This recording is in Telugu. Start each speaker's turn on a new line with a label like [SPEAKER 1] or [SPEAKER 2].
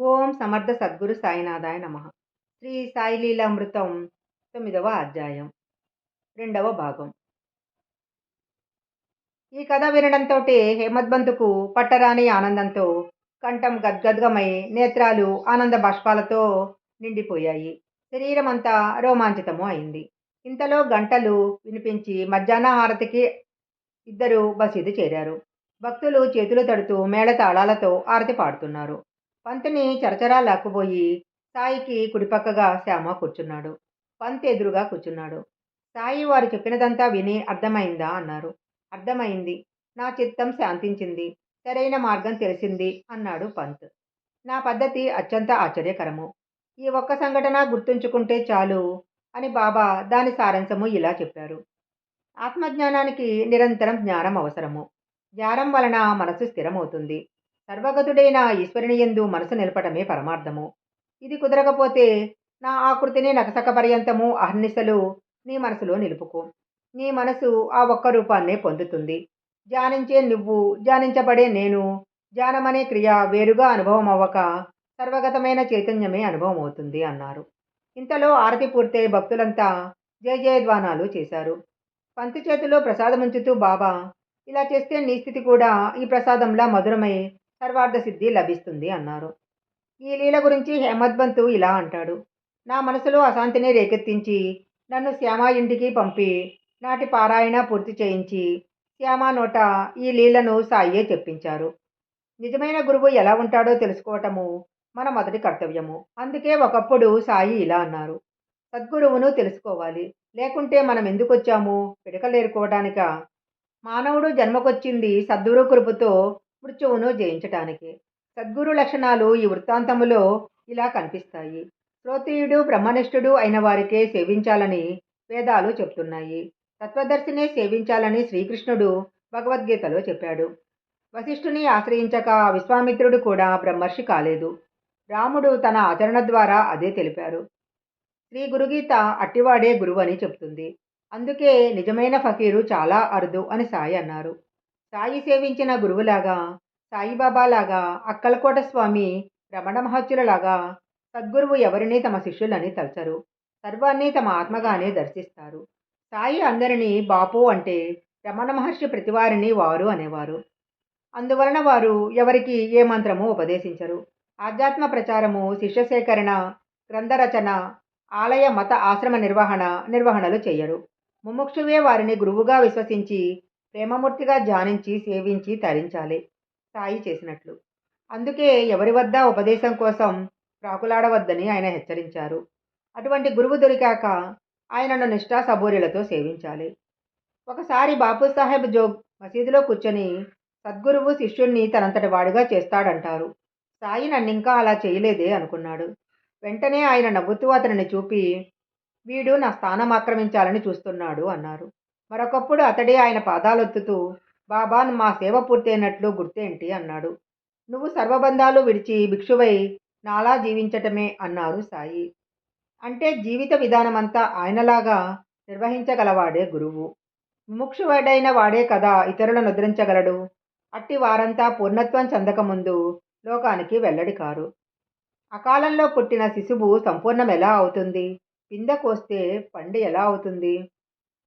[SPEAKER 1] ఓం సమర్థ సద్గురు సాయినాథాయ నమ. శ్రీ సాయిలీలామృతం తొమ్మిదవ అధ్యాయం రెండవ భాగం. ఈ కథ వినడంతో హేమద్బంతుకు పట్టరాని ఆనందంతో కంఠం గద్గద్గమై నేత్రాలు ఆనంద బాష్పాలతో నిండిపోయాయి. శరీరం అంతా రోమాంచితము అయింది. ఇంతలో గంటలు వినిపించి మధ్యాహ్న హారతికి ఇద్దరు బసీదు చేరారు. భక్తులు చేతులు తడుతూ మేళతాళాలతో ఆరతి పాడుతున్నారు. పంతుని చరచరా లాక్కుపోయి సాయికి కుడిపక్కగా శ్యామ కూర్చున్నాడు. పంత్ ఎదురుగా కూర్చున్నాడు. సాయి వారు చెప్పినదంతా విని అర్థమైందా? అన్నారు. అర్థమైంది. నా చిత్తం శాంతించింది. సరైన మార్గం తెలిసింది అన్నాడు పంత్. నా పద్ధతి అత్యంత ఆశ్చర్యకరము. ఈ ఒక్క సంఘటన గుర్తుంచుకుంటే చాలు అని బాబా దాని సారాంశము ఇలా చెప్పారు. ఆత్మజ్ఞానానికి నిరంతరం జ్ఞానం అవసరము. జ్ఞానం వలన మనసు స్థిరమవుతుంది. సర్వగతుడైన ఈశ్వరుని ఎందు మనసు నిలపటమే పరమార్థము. ఇది కుదరకపోతే నా ఆకృతిని నకసక పర్యంతము అహర్నిశలు నీ మనసులో నిలుపుకో. నీ మనసు ఆ ఒక్క రూపాన్నే పొందుతుంది. ధ్యానించే నువ్వు ధ్యానించబడే నేను ధ్యానమనే క్రియ వేరుగా అనుభవం అవ్వక సర్వగతమైన చైతన్యమే అనుభవం అవుతుంది అన్నారు. ఇంతలో ఆరతి పూర్తయి భక్తులంతా జయ జయధ్వానాలు చేశారు. పంతి చేతిలో ప్రసాదముంచుతూ బాబా ఇలా చేస్తే నీ స్థితి కూడా ఈ ప్రసాదంలా మధురమై సర్వార్థ సిద్ధి లభిస్తుంది అన్నారు. ఈ లీల గురించి హేమద్బంతు ఇలా అంటాడు. నా మనసులో అశాంతిని రేకెత్తించి నన్ను శ్యామ ఇంటికి పంపి నాటి పారాయణ పూర్తి చేయించి శ్యామ నోట ఈ లీలను సాయియే చెప్పించారు. నిజమైన గురువు ఎలా ఉంటాడో తెలుసుకోవటము మన మొదటి కర్తవ్యము. అందుకే ఒకప్పుడు సాయి ఇలా అన్నారు. సద్గురువును తెలుసుకోవాలి. లేకుంటే మనం ఎందుకు వచ్చాము పిడకలేరుకోవడానిక మానవుడు జన్మకొచ్చింది సద్గురు కృపతో మృత్యువును జయించటానికి. సద్గురు లక్షణాలు ఈ వృత్తాంతములో ఇలా కనిపిస్తాయి. శ్రోతీయుడు బ్రహ్మనిష్ఠుడు అయిన వారికే సేవించాలని వేదాలు చెప్తున్నాయి. తత్వదర్శినే సేవించాలని శ్రీకృష్ణుడు భగవద్గీతలో చెప్పాడు. వశిష్ఠుని ఆశ్రయించక విశ్వామిత్రుడు కూడా బ్రహ్మర్షి కాలేదు. రాముడు తన ఆచరణ ద్వారా అదే తెలిపారు. శ్రీ గురుగీత అట్టివాడే గురువు అని చెప్తుంది. అందుకే నిజమైన ఫకీరు చాలా అరుదు అని సాయి అన్నారు. సాయి సేవించిన గురువులాగా సాయిబాబాలాగా అక్కలకోట స్వామి రమణ మహర్షులలాగా సద్గురువు ఎవరిని తమ శిష్యులని తలచరు. సర్వాన్ని తమ ఆత్మగానే దర్శిస్తారు. సాయి అందరినీ బాపు అంటే రమణ మహర్షి ప్రతివారిని వారు అనేవారు. అందువలన వారు ఎవరికి ఏ మంత్రము ఉపదేశించరు. ఆధ్యాత్మ ప్రచారము శిష్య సేకరణ గ్రంథరచన ఆలయ మత ఆశ్రమ నిర్వహణ నిర్వహణలు చేయరు ముముక్షువే వారిని గురువుగా విశ్వసించి ప్రేమమూర్తిగా ధ్యానించి సేవించి తరించాలి. సాయి చేసినట్లు. అందుకే ఎవరి వద్ద ఉపదేశం కోసం ప్రాకులాడవద్దని ఆయన హెచ్చరించారు. అటువంటి గురువు దొరికాక ఆయనను నిష్ఠా సబూరిలతో సేవించాలి. ఒకసారి బాపు సాహెబ్ జోగ్ మసీదులో కూర్చొని సద్గురువు శిష్యుణ్ణి తనంతటి వాడిగా చేస్తాడంటారు. సాయి నన్నింకా అలా చేయలేదే అనుకున్నాడు. వెంటనే ఆయన నవ్వుతూ అతనిని చూపి వీడు నా స్థానం ఆక్రమించాలని చూస్తున్నాడు అన్నారు. మరొకప్పుడు అతడే ఆయన పాదాలొత్తుతూ బాబా మా సేవ పూర్తయినట్లు గుర్తేంటి అన్నాడు. నువ్వు సర్వబంధాలు విడిచి భిక్షువై నాలా జీవించటమే అన్నారు సాయి. అంటే జీవిత విధానమంతా ఆయనలాగా నిర్వహించగలవాడే గురువు. ముముక్షువాడైన వాడే కదా ఇతరులను నిద్రించగలడు అట్టి వారంతా పూర్ణత్వం చెందకముందు లోకానికి వెల్లడి కారు. అకాలంలో పుట్టిన శిశువు సంపూర్ణం ఎలా అవుతుంది? పింద కోస్తే పండు ఎలా అవుతుంది?